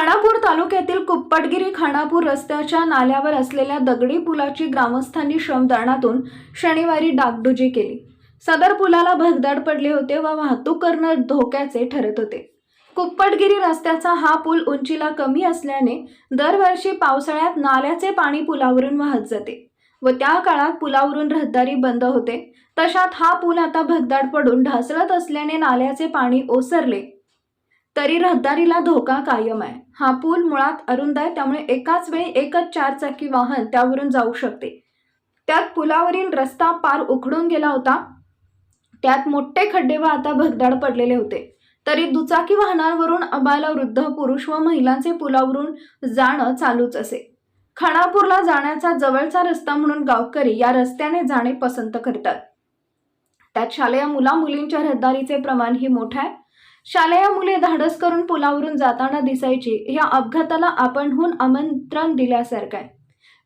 तालुक्यातील कुप्पटगिरी खानापूर रस्त्याच्या नाल्यावर असलेल्या दगडी पुलाची ग्रामस्थांनी श्रमदानातून शनिवारी डागडुजी केली. सदर पुलाला भगदाड पडले होते व वाहतूक करणं धोक्याचे ठरत होते. कुप्पटगिरी रस्त्याचा हा पूल उंचीला कमी असल्याने दरवर्षी पावसाळ्यात नाल्याचे पाणी पुलावरून वाहत जाते व त्या काळात पुलावरून रहदारी बंद होते. तशात हा पूल आता भगदाड पडून ढासळत असल्याने नाल्याचे पाणी ओसरले तरी रहदारीला धोका कायम आहे. हा पूल मुळात अरुंद आहे त्यामुळे एकाच वेळी एकच चारचाकी वाहन त्यावरून जाऊ शकते. त्यात पुलावरील रस्ता पार उखडून गेला होता. त्यात मोठे खड्डे व आता भगदाड पडलेले होते. तरी दुचाकी वाहनांवरून अबाला वृद्ध पुरुष व महिलांचे पुलावरून जाणं चालूच असे. खानापूरला जाण्याचा जवळचा रस्ता म्हणून गावकरी या रस्त्याने जाणे पसंत करतात. त्यात शालेय मुला मुलींच्या रहदारीचे प्रमाणही मोठे आहे. शालेय मुले धाडस करून पुलावरून जाताना दिसायची या अपघाताला आपणहून आमंत्रण दिल्यासारखं आहे.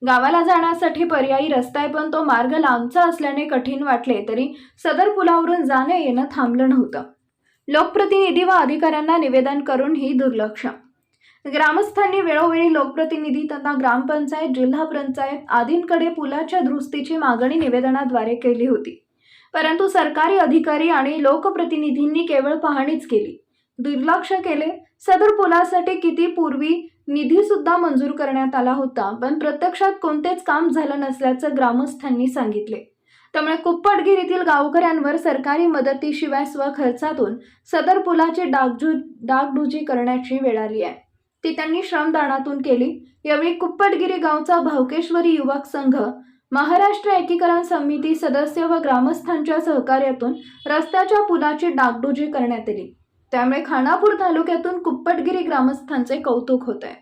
गावाला जाण्यासाठी पर्यायी रस्ता आहे पण तो मार्ग लांबचा असल्याने कठीण वाटले तरी सदर पुलावरून जाणे येणं थांबलं नव्हतं. लोकप्रतिनिधी व अधिकाऱ्यांना निवेदन करून ही दुर्लक्ष. ग्रामस्थांनी वेळोवेळी लोकप्रतिनिधी तथा ग्रामपंचायत जिल्हा पंचायत आदींकडे पुलाच्या दुरुस्तीची मागणी निवेदनाद्वारे केली होती. परंतु सरकारी अधिकारी आणि लोकप्रतिनिधींनी केवळ पाहणीच केली. दुर्लक्ष केले. सदर पुलासाठी किती पूर्वी निधी सुद्धा मंजूर करण्यात आला होता पण प्रत्यक्षात कोणतेच काम झालं नसल्याचं ग्रामस्थांनी सांगितले. त्यामुळे कुप्पटगिरीतील गावकऱ्यांवर सरकारी मदतीशिवाय स्वखर्चातून सदर पुलाची डागजू डागडुजी करण्याची वेळ आली आहे. ती त्यांनी श्रमदानातून केली. यावेळी कुप्पटगिरी गावचा भावकेश्वरी युवक संघ महाराष्ट्र एकीकरण समिती सदस्य व ग्रामस्थांच्या सहकार्यातून रस्त्याच्या पुलाची डागडुजी करण्यात आली. त्यामुळे खानापूर तालुक्यातून कुप्पटगिरी ग्रामस्थांचे कौतुक होत आहे